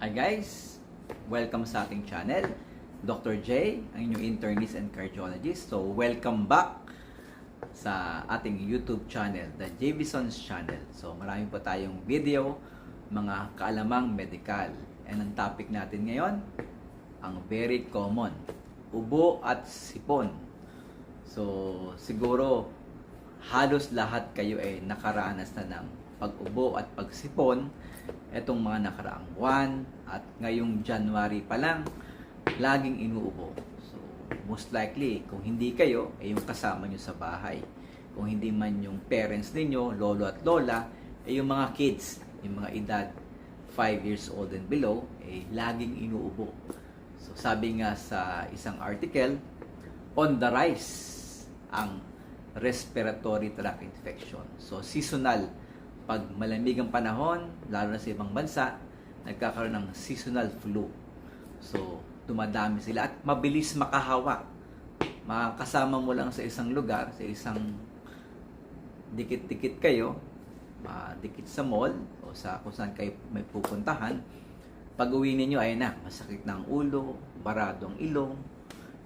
Hi guys! Welcome sa ating channel. Dr. J, ang inyong internist and cardiologist. So, welcome back sa ating YouTube channel, The Javison's Channel. So, marami po tayong video, mga kaalamang medical. And ang topic natin ngayon, ang very common, ubo at sipon. So, siguro, halos lahat kayo ay nakaranas na ng pag-ubo at pagsipon etong mga nakaraang buwan at ngayong January pa lang laging inuubo. So, most likely, kung hindi kayo, ay yung kasama nyo sa bahay. Kung hindi man yung parents ninyo, lolo at lola, ay yung mga kids, yung mga edad 5 years old and below, ay laging inuubo. So, sabi nga sa isang article, on the rise ang respiratory tract infection. So, seasonal. Pag malamig ang panahon, lalo na sa ibang bansa, nagkakaroon ng seasonal flu. So, dumadami sila at mabilis makahawa. Makakasama mo lang sa isang lugar, sa isang dikit-dikit kayo, dikit sa mall o sa kung saan kayo may pupuntahan, pag uwi ninyo ay na, masakit ng ulo, barado ang ilong,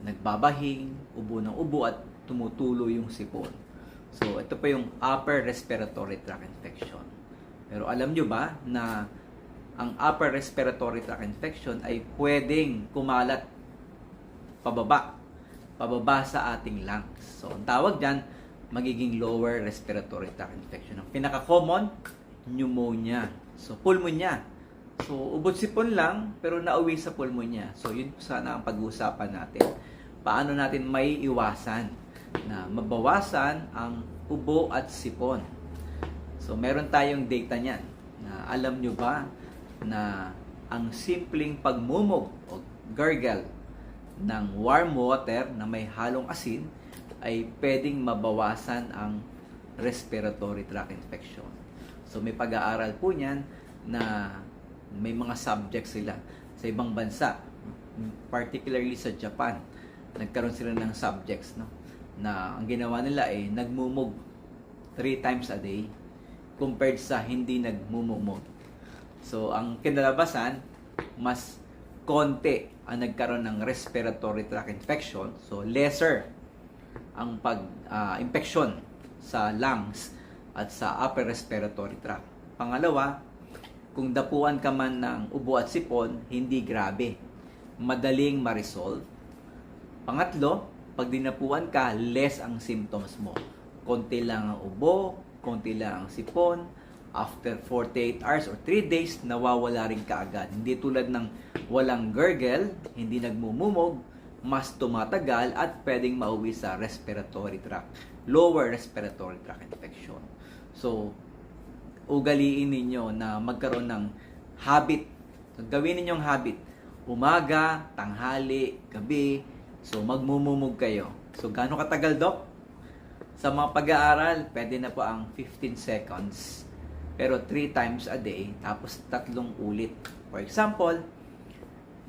nagbabahing, ubo ng ubo at tumutulo yung sipon. So, ito pa yung upper respiratory tract infection. Pero alam nyo ba na ang upper respiratory tract infection ay pwedeng kumalat pababa, pababa sa ating lungs. So, ang tawag dyan, magiging lower respiratory tract infection. Ang pinaka-common, pneumonia. So, pulmonya. So, ubot sipon lang, pero nauwi sa pulmonya. So, yun sana ang pag-uusapan natin. Paano natin may iwasan na mabawasan ang ubo at sipon. So, meron tayong data niyan na alam nyo ba na ang simpleng pagmumog o gargle ng warm water na may halong asin ay pwedeng mabawasan ang respiratory tract infection. So, may pag-aaral po niyan na may mga subjects sila sa ibang bansa, particularly sa Japan. Nagkaroon sila ng subjects, no? Na ang ginawa nila ay nagmumog three times a day compared sa hindi nagmumumog. So, ang kinalabasan, mas konti ang nagkaroon ng respiratory tract infection. So, lesser ang pag-infection sa lungs at sa upper respiratory tract. Pangalawa, kung dapuan ka man ng ubo at sipon, hindi grabe. Madaling ma-resolve. Pangatlo, pag dinapuan ka, less ang symptoms mo. Konti lang ang ubo, konti lang ang sipon. After 48 hours or 3 days, nawawala rin kaagad. Hindi tulad ng walang gurgle, hindi nagmumumog, mas tumatagal at pwedeng mauwi sa respiratory tract, lower respiratory tract infection. So, ugaliin ninyo na magkaroon ng habit. So, gawin ninyong habit. Umaga, tanghali, gabi, So, magmumumog kayo. So, gaano katagal, Dok? Sa mga pag-aaral, pwede na po ang 15 seconds. Pero 3 times a day, tapos tatlong ulit. For example,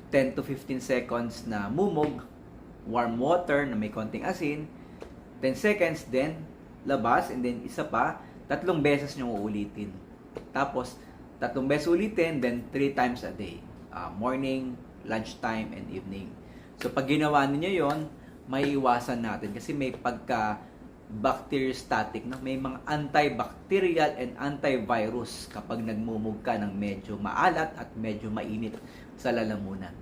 10 to 15 seconds na mumog, warm water na may konting asin, 10 seconds, then labas, and then isa pa, tatlong beses nyo uulitin. Tapos, tatlong beses ulitin, then 3 times a day. Uh, morning, lunchtime, and evening. So, pag ginawa ninyo yon may iwasan natin kasi may pagka bacteriostatic, no? may mga antibacterial and antivirus kapag nagmumug ka ng medyo maalat at medyo mainit sa lalamunan.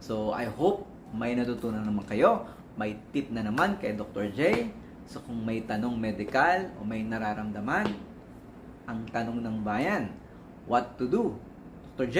So, I hope may natutunan naman kayo. May tip na naman kay Dr. J. So, kung may tanong medical o may nararamdaman, ang tanong ng bayan, what to do? Dr. J.